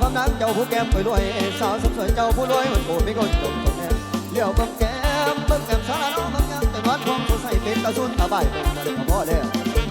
คำนั้นเจ้าผู้แก้มไปรวยสาวสมสวยเจ้าผู้รวยมันโกรธไม่คนจงจงแน่เลี้ยวเบิ่งแก้มเบิ่งแก้มสารน้องเบิ่งแก้มแต่วัดของผู้ใส่เป็นตาสุนตาใบเบิ่งแต่ก็พอแล้ว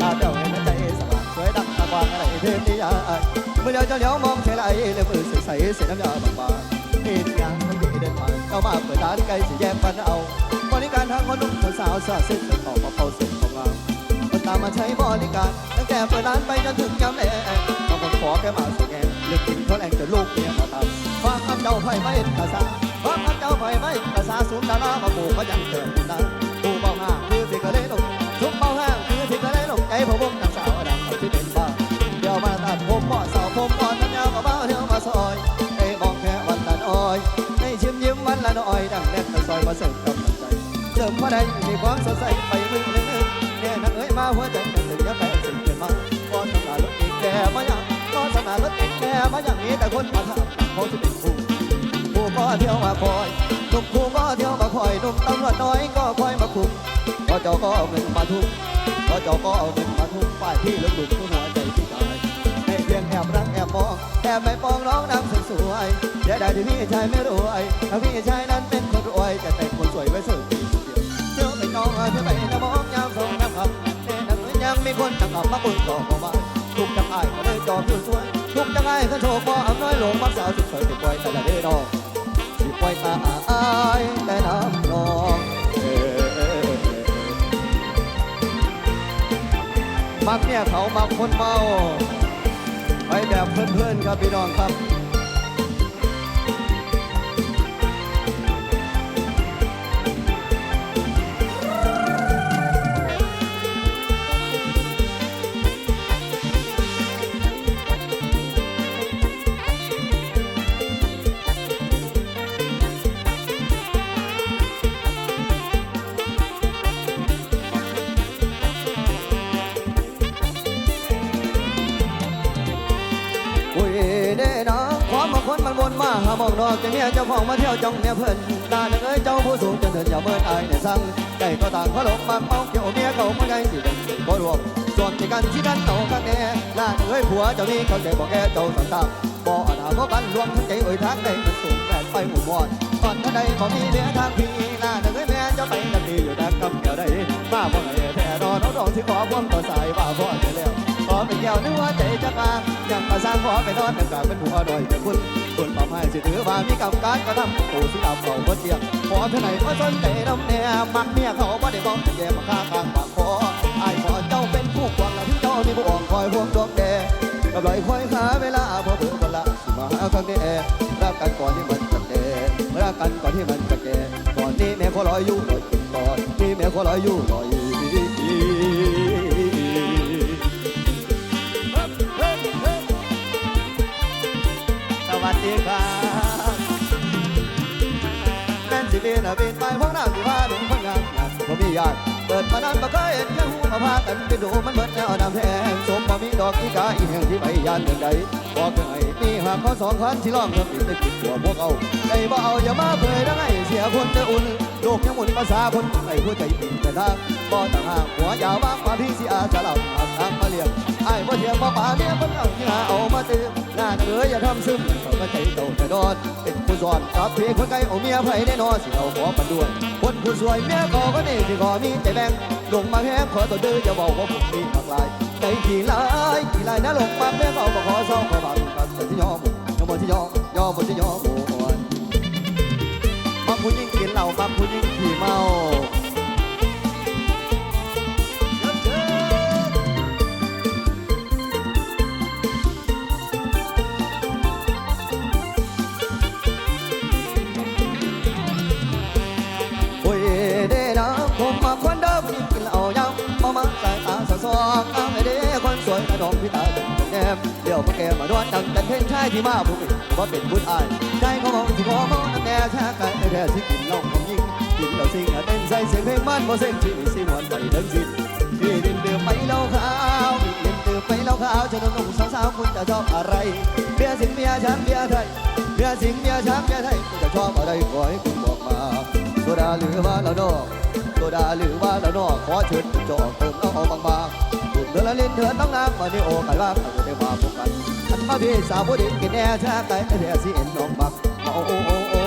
ตาเจ้าเห็นใจสว่างสวยดังตะกวางอะไรเทพนิยายเมื่อเดียวจะเลี้ยวมองเฉยๆเลยมือใส่ใส่เสียน้ำยาบางๆเห็นงานมันดีเดินผ่านเข้ามาเปิดร้านไกลสิแยกปันเอาบริการทางคนหนุ่มคนสาวสาวเส้นเส้นอมาเป่าเส้นของเราคน ตามมาใช้บริการ ตั้งแต่เปิดร้านไปจนถึงยามแลงบางคนขอแค่มาสแกนเลือกกินเขาแรงจนลูกเมียมาตามความคำเจ้าไฟไม่กระซาความคำเจ้าไฟไม่กระซาสูงดารามาปลูกก็ยังเกิดนะปูเบาห้างคือสิกระเล่นลงชุบเบาห้างคือสิกระเล่นลงใจพะวงนางสาวดังเขาที่เป็นบ้าเดี๋ยวมาตัดผมบ่อสาวผมก่อนน้ำยาวกับเบ้าเดี๋ยวมาซอยไอ้มองแค่วันละน้อยให้ชิมยิ้มวันละน้อยดังแน่นตะซอยมาเสริมกำลังใจเสริมว่าใดมีความสดใสไปมือหนึ่งเนี่ยนังเอ้ย มาหัวใจหนึ่งยังแปดสิเกินมาก็ทำงานรถติดแก่มาอย่างก็ทำงานรถติดแก่มาอย่างนี้แต่คนมาทำเขาจะเป็นผู้ผู้ก็เที่ยวมาคอยนุ่มผู้ก็เที่ยวมาคอยนุ่มตำรวจน้อยก็คอยมาคุมก็เจ้าก็เอาเงินมาทุ่มก็เจ้าก็เอาเงินมาทุ่มฝ่ายที่ลึกหลุมหัวใจที่ตายให้เพียงแอบรักแอบมองแอบไม่ปองร้องดังสวยๆเดี๋ยวได้ที่พี่ชายไม่รวยถ้าพี่ชายนั้นเป็นคนรวยจะแต่งคนสวยไว้เสิร์ฟเที่ยวไปน้องเที่ยวไป มีคนจังหวะมาบุญต่อมาทุกจังไอ้ก็เลยจอมอยู่วยทุกจังไอ้ก็โชว์บ่อำน้อยหลงมักสาวสุดสวยติดปล่อยแต่ละเด้อดอกสิปล่อยตาอายแต่น้ำนองมักเนี่ยเขามักคนเมาไปแบบเพื่อนๆครับพี่น้องครับ หามองดอกจะเมียเจ้าของมาเที่ยวจ้องเมียเพิ่นตานเด้อเจ้าผู้สูงจนเดินอย่าเมินอายเนี่ยสั่งใจก็ต่างเขาหลงมาเมาเกี่ยวเมียเขาไม่ได้สิเป็นบ่รวมส่วนที่กันที่กันเอากันแน่ลาเอ้ยผัวเจ้านี้เขาใจบอกแกเจ้าสันตามบ่อาณาบ่กันรวมทั้งใจเอ่ยทางใดมันสูงแปดไปหมู่มอดก่อนท่าใดบ่มีเมียทางพี่ลาเอ้ยแม่เจ้าไปกันดีอยู่ทางกำเกี่ยวใดมาบ่ไหนแท้นอนน้องดอกที่ขอพวงต่อสายว่าพ่อจะแล้ว ขอเป็นแก้วนึกว่าใจจะกลายังมาสร้างขอไปนอนแต่กลางเป็นหัวดอยเป็นคุณคุณปรับให้สิถือว่ามีกรรมการก็ทำปู่สิดำเขาบ่เจียงขอเท่าไหร่ก็สนใจน้ำแน่มักเมียเขาบ่ได้บอกแย่มาฆ่ากลางปากคอไอ้ขอเจ้าเป็นผู้ควงและที่เจ้านี่บ่อ่องคอยพวงดวงแดงกับลอยคอยหาเวลาพอเบื่อคนละสิมาหาครั้งนี้รักกันก่อนที่มันจะแก่รักกันก่อนที่มันจะแก่ก่อนนี้แม่ขอรอยอยู่รอยกินก่อนนี่แม่ขอรอยอยู่รอย สดีครับแม่นสิเบียนเป็นไปพวกน้ำที่ว่าหลงพังงานผมมีญาติเปิดมานานบ่เคยเห็นแค่หัว มาพากันไปดูมันเบิดแล้วน้ำแทงสมบ่มีดอกที่กาอีแห่งที่ไปยานเดินใดบอกเพื่อให้มีหากเขาสองคันที่ล้อมเงินปิดได้ปิดตัวพวกเอาใจบ่เอาอย่ามาเผยได้ไงเสียคนเดืออุ่นโลกยังหมุนภาษาคนไอ้หัวใจปิ่นแต่ทางบ่ต่างหากหัวยาวมากมาพี่สิอาจะเล่าหากทางมาเลี้ยงไอ้บ่เทียมบ่ป่าเมียคนเอาที่หาเอามาตื้อหน้าเอ๋ยอย่าทำซึมเขาก็ใจโตแต่ดอนเป็นผู้สอนกับเพคนไกลเอาเมียไผแน่นอนสิเอาขอปันด้วยคนผู้สวยเมียก็ก็นี่ที่ขอมีใจแบ่ง ลงมาแพงขอตัวดื้ออย่าบอกว่าผมมีมากลายใจกี่ลายกี่ลายนะลงมาแม่เขาก็ขอซ้อมขอบาดกันแต่ที่ยอมยอมบ่ที่ยอมยอมบ่ที่ยอมโอ้ยบางผู้หญิงกินเหล้าบางผู้หญิงขี่เมา ส่ตาสะซอกอ้าไอ้เด้คนสวยกระดองพี่ตาจังแนมเดี๋ยวมาแกมาดวนดังแต่เพ่นชายที่มาผู้เป็นว่าเป็นบุญอายใจเขามองที่ขอมองนั่นแน่แท้ไก่แท้ที่กินเหล้าของยิงกินเหล้าสิงเต้นใส่เสียงเพลงมันบ่เส้นที่มีสิมวนไปทั้งสิ้นพี่ดินดื่มไปเหล้าขาวดินดื่มไปเหล้าขาวจะนุ่มสาวๆคุณจะชอบอะไรเบียร์สิงเบียร์ช้างเบียร์ไทยเบียร์สิงเบียร์ช้างเบียร์ไทยคุณจะชอบอะไรขอให้คุณบอกมาโซดาหรือว่าละนอก ดาหรือว่าละนอขอเชิญจอกเติมแล้วเอาบางๆดื่มเดือนละลินเดือนต้องนางวันนี้โอกันว่าเขาได้มาพบกันอันมาพี่สาวผู้ดีกินแน่ชาไก่เดียสิเห็นน้องบักโอ้โอ้โอ้โอ้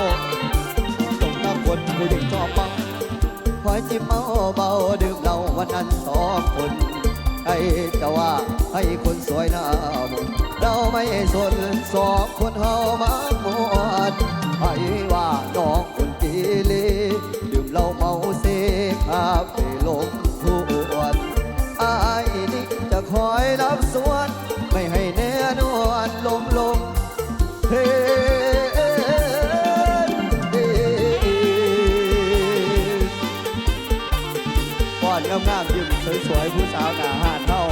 ตรงน้ำคนผู้หญิงชอบบังคอยจิ้มเมาเบาดื่มเหล้าวันนั้นสองคนให้จะว่าให้คนสวยหน้ามนเราไม่สนสองคนเฮามาหมวนให้ว่าน้องคนจีเลดื่มเหล้าเมาเส พาไปลงทวนอายนี่จะคอยรับส่วน ไม่ให้แน่นวนลมลงเฮ้ป้อนงามๆยิ้มสวยๆผู้สาวหน้าหานเท่า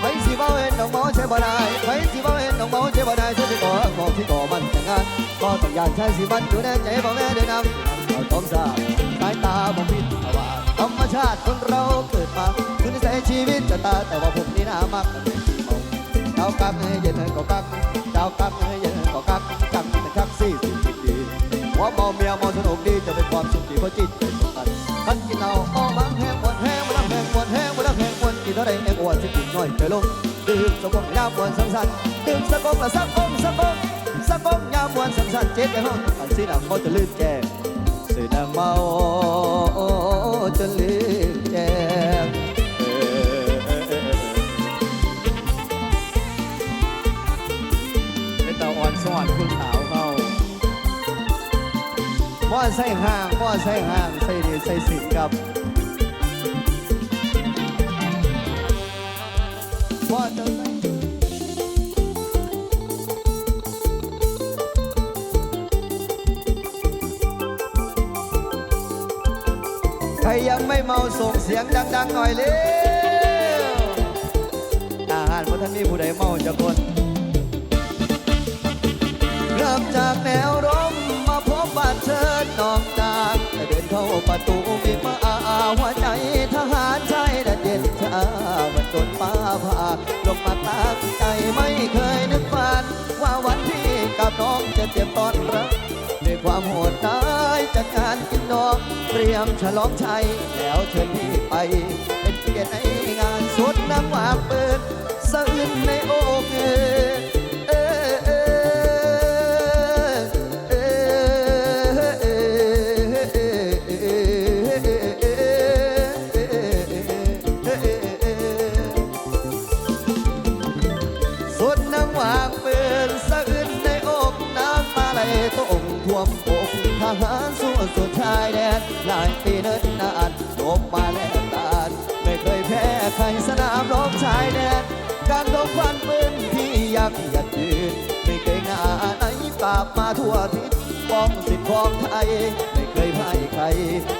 ไปสิบ่าเห็นน้องหมอใช่บ่ได้ไปสิบ่าเห็นน้องหมอใช่บ่ได้ช่วยสิก่อของที่ก่อมันแต่งงานก็ต้องยานใช้สิมันอยู่ในใจบ่แม่เดินนำ เราต้องสางสายตาบ่พิษสว่างธรรมชาติคนเราเกิดมาคือนิสัยชีวิตจะตาแต่ว่าผมนี่น่ามักเป็นที่เมาเจ้ากักให้เย็นให้ก็กักเจ้ากักให้เย็นให้ก็กักจักเป็นชักซี่สิ่งดีหัวเมาเมียเมาสนุกดีจะเป็นความสุขที่เพราะจิตใจตรงกันคันกินเหล้าอ้อมังแห้งปวดแห้งมาแล้วแห้งปวดแห้งมาแล้วแห้งปวดกินเท่าไรแห้งปวดสิกินน้อยไปลงดื่มสกงยามวนสังสรรค์ดื่มสกงละสักองสักองสักองยามวนสังสรรค์เจ็ดในห้องอันสีดำเขาจะลืมแจ้ง ยนาเมาจนลืมแก้มไอเตาอ่อนสอนคุณขาวเขาพ่อใส่ห้างพ่อใส่ห้างใส่ดีใส่สินกับ ยังไม่เมาส่งเสียงดังๆหน่อยเร็วอาหารพระท่านมีผู้ใดเมาจะคนเริ่มจากแนวร่มมาพบบ้านเชิญนองนางแต่เดินเข้าประตูมีมาอาหัวใจทหารชายดันเย็นชามือนโดนป้าผ่าลงมาตั้งใจไม่เคยนึกฝัน ว่าวันที่กับน้องจะเจ็บตอนรักด้วยความโหดร้าย จัดการกินนองเตรียมฉลองชัยแล้วเชิญพี่ไป เป็นเกียรติในงานสุดน้ำวางปืนสะอื้นในโอกเค สุดชายแดนหลายปีเนิ่นนานลบมาแล้วตานไม่เคยแพ้ใครสนามรบชายแดนการรบฟันปืนที่ยักยัดยืนไม่เคยงาไหนปราบมาทั่วทิศป้องสิทธิ์ของไทย ไม่เคยพ่ายใคร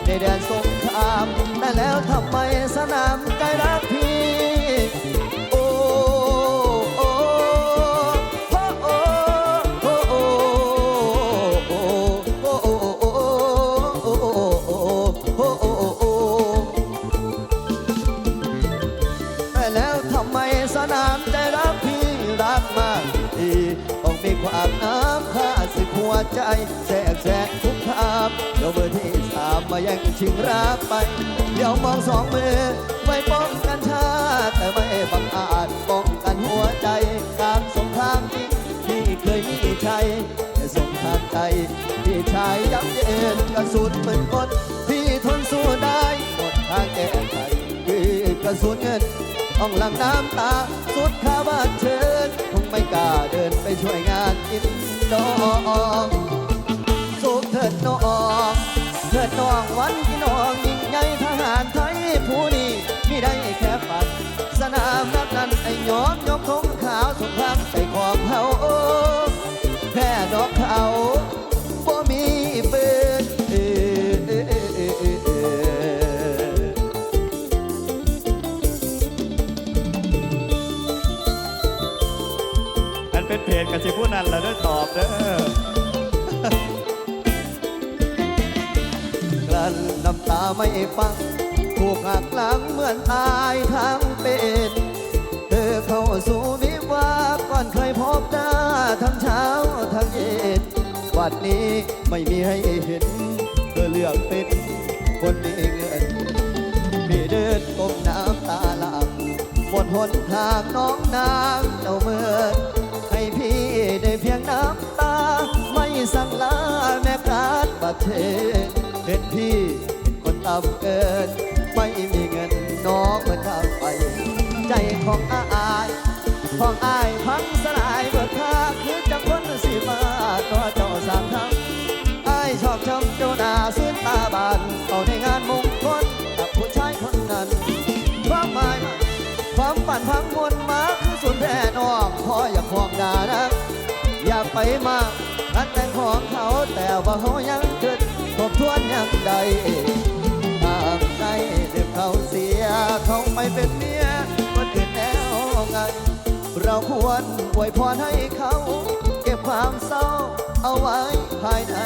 ในแดนสงครามแต่แล้วทำไมสนามใจรัก กมากทีต้องมีความน้ำค่าสึกหัวใจแสกแสกทุกคำเดี๋ยวเบอร์ที่สามมาแย่งชิงรักไป เดี๋ยวมองสองมือไว้ป้องกันชาติแต่ไม่บังอาจป้องกันหัวใจการสงครามจริงที่เคยมีชัยแต่สงครามใจที่ชายยับเย็นกระสุนปืนกลที่ทนสู้ได้หมดทางแก้ไขคือกระสุนเงินต้องหลังน้ำตาสุดขาบ้านเชิญ เดินไปช่วยงานอินดอง นั้นแล้วด้วยตอบเด้อกลั้นน้ำตาไม่ฟังถูกหักหลังเหมือนตายทั้งเป็นเธอเข้าสู่วิวาก่อนเคยพบหน้าทั้งเช้าทั้งเย็นวันนี้ไม่มีให้เห็น เธอเลือกเป็นคนมีเงินมีเดินก้มน้ำตาหลังหมดหนทางน้องนางเจ้าเมื่อให้ พี่ได้เพียงน้ำตา ไม่สั่งลาแม่การประเทศเห็นพี่เป็นคนต่ำเกิน ไม่มีเงินน้องเมื่อทาไป ใจของอาย ของอายพังสลายเบิดค่าคือจังคนสิมาตัวเจ้าสามทั้งอายชอบชมเจ้าหน้าสุดตาบานเอาในงานมงคลกับผู้ชายคนนั้น ความหมายความฝันพังมวล ขอยากห่วงดานะอยากไปมากนัดแต่งของเขาแต่ว่าเขายังเกิดทบทวนยังใดทางใจเด็บเขาเสียเขาไม่เป็นเมียคนอื่นแล้วไงเราควรอวยพรให้เขา เก็บความเศร้าเอาไว้ภายใน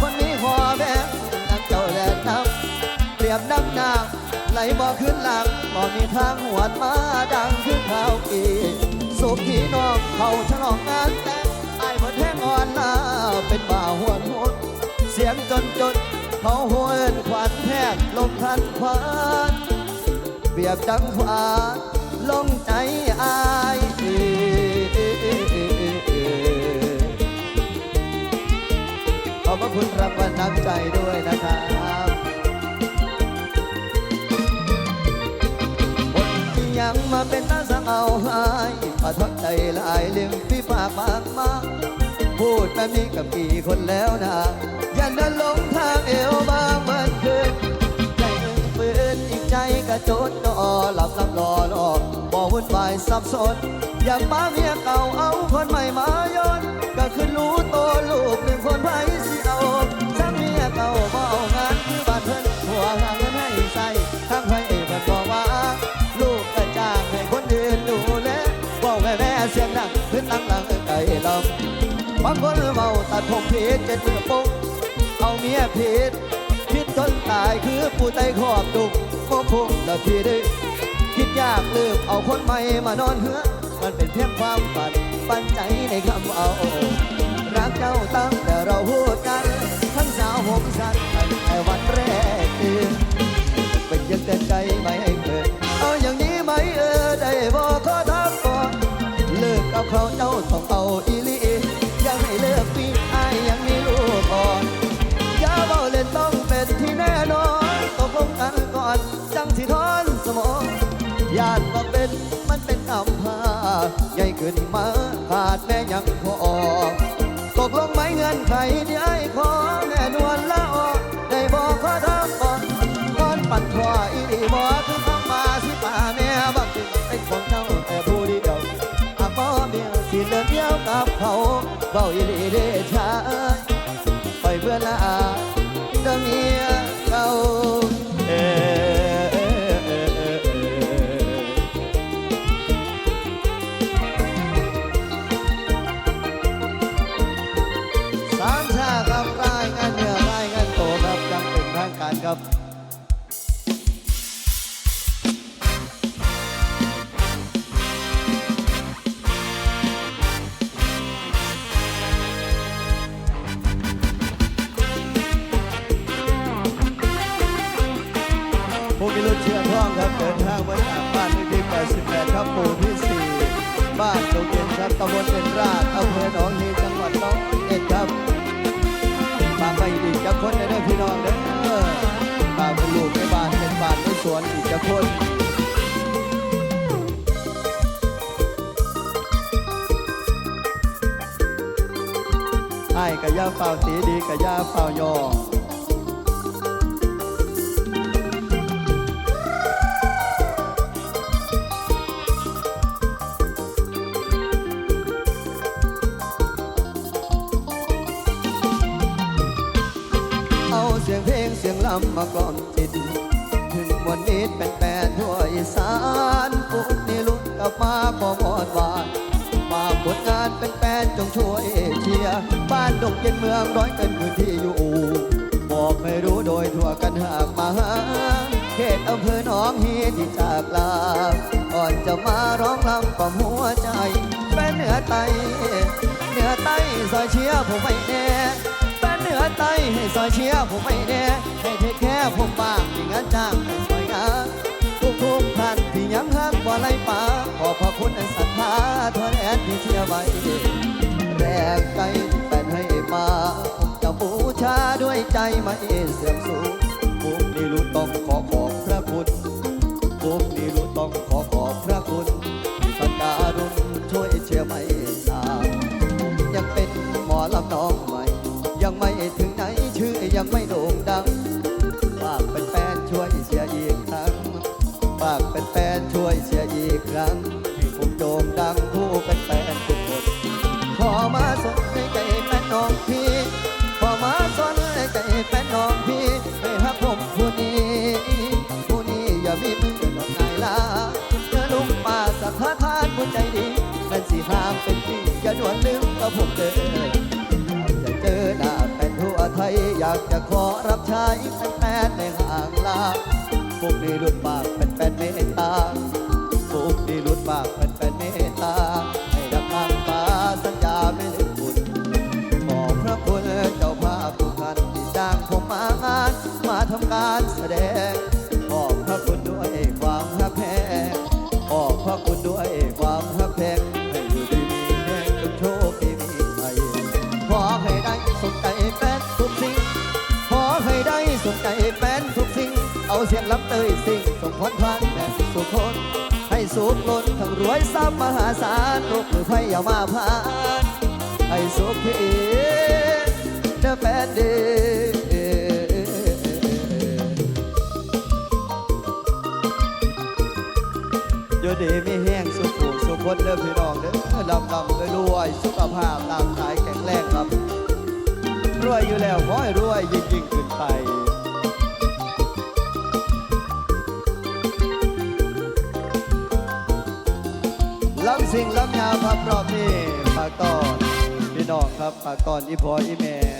คนนี้พ่อแบงนักเจ้าแลน้ำเปรียบดังนางไหลบ่ขึ้นหลังบ่มีทางหวนมาดังขึ้นข่ากีสุขพี่น้องเขาฉลองงานแต่งไอ้บ่แท่งอ่อนลาเป็นบ่าหวนหดเสียงจนจนเขาหวนขวัญแทบลมทันควันเปรียบดังควานลงใจอาย คุณรางวัลน้ำใจด้วยนะครับคนที่ยังมาเป็นตาสังเอาหายประทับใจหลายเรื่องพี่ปากมากมากพูดแบบนี้กับกี่คนแล้วนะย่าเดินลงทางเอวบางเมือนคืนใจหนึ่งปืนอีกใจกระโจนรอหลับลับรอรอบ่วุ่นวายสับสนอยากป้าเมียเก่าเอาคนใหม่มาย้อนก็คือรู้ตัวลูกหนึ่งคนไผ บ่เอางานคือบ้านเพิ่นหัวหาเงินให้ใส่ทั้งไผเพิ่นบอกว่า ลูกกระจ้างให้คนอื่นดูแลบอกแม่แม่เสียงดังขึ้นตั้งหลังไก่ลำบางคนเมาตัดผมผิดเจ็ดมือปุ๊บเอาเมียผิดผิดจนตายคือผู้ใจขอบดุกโมพุ่งแล้วพี่ได้คิดยากลืมเอาคนใหม่มานอนเหือมันเป็นเพียงความฝันปันใจในคำเอา รักเจ้าตั้งแต่เราพูดกัน ทั้งสาวผมสั้นแต่วันแรกตื่นเป็นยังเต้นใจไหมเกิดเอาอย่างนี้ไหมเออได้บอกขอทำก่อนเลิกกับเขาเจ้าต้องเอาอีลีอยังให้เลิกปีอายยังมีลูกอ่อนอย่าเบาเล่นต้องเป็นที่แน่นอนตกลงกันก่อนจังสิทอนสมองญาติว่าเป็นมันเป็นคำพาใหญ่ขึ้นมาขาดแม่ยังพอตกลงไหมเงินไขที่ไอ้ขอ เบาอีดีเดชาไปเพื่อนละอาำบลเป็นราชอำเภอหนองฮีจังหวัดร้อยเอ็ดครับฝากไปอีกจะคนเด้อพี่น้องเด้อฝากเป็นลูกในบ้านเป็นบ้านในสวนอีกจะคนไอ้กะยาเฝ้าตีดีกะยาเฝ้ายอ เสียงเพลงเสียงลำมากล่อมจิต ถึงวันนี้เป็นแฟนทั่วอีสานปุ๊บนี่ลุ้นกลับมาก็มอดหวานฝากผลงานเป็นแฟนจงช่วยเชียร์บ้านดงเย็นเมืองร้อยกันพื้นที่อยู่ บอกไม่รู้โดยทั่วกันหากมาหาเขตอำเภอหนองฮีที่จากลาก่อนจะมาร้องรำกับหัวใจแฟนเหนือไตเหนือไตซอยเชียร์ผมไม่แน่ นเหนือไตให้ซอยเชียร์ผมไม่แน่ให้เทคแค่ผมบ้างที่งานจ้างให้สวยงามทุกทุกท่านที่ยังฮักว่าไรป่าขอบพระคุณอันศรัทธาทอนแทนที่เชียร์ไว้แรงใจที่แฟนให้มาผมจะบูชาด้วยใจไม่เสื่อมสูงผมนี่รู้ต้องขอขอบพระคุณผมนี่รู้ต้องขอขอบพระคุณที่สัญญารุณช่วยเชียร์ไม่สายผมยังเป็นหมอลำน้อง ครั้งให้ผมโด่งดังผู้เป็นแฟนทุกคน ขอมาสนให้ใจแฟนน้องพี่ ขอมาสนให้ใจแฟนน้องพี่ให้ฮักผมผู้นี้ผู้นี้อย่ามีมือหลอกนายลาเจอลุงป่าสัทธาทานผู้ใจดีนั่นสิห้ามเป็นพี่อย่าด่วนลืมกับผมเด้ออยากจะเจอหน้าแฟนทั่วไทยอยากจะขอรับใช้แฟนในห่างลาพวกนี้รุดปากเป็นแฟนเมตตา พวกนี้รุดปากเป็นแฟนเมตตา ให้ดังข้างฟ้าสัญญาไม่ลืมบุญขอพระคุณเจ้าภาพทุกท่านที่จ้างผมมางาน มาทำการแสดง ขอบพระคุณด้วยความรักแพงขอบพระคุณด้วยความรักแพงให้อยู่ดีมีแรงจงโชคดีมีชัยขอให้ได้สมใจแฟนทุกสิ่งขอให้ได้สมใจแฟนทุกสิ่ง เอาเสียงลำเตยสิ่งส่งพรพานแม่สุขคน สุขล้นทั้งรวยทรัพย์มหาศาลลูกมือไฟอย่ามาพานให้สุขพี่เด้อแฟนเด้อยู่ดีไมีแห้งสุขผูสุขคนเด้อพี่น้องเด้อลำลำรวยสุขภาพร่างกายแข็งแรงครับ รวยอยู่แล้วขอให้รวยยิ่งยิ่งขึ้นไป ลำสิ่งลำยาวพับรอบนี้ฝากตอนพี่น้องครับฝากตอนอีพออีแม่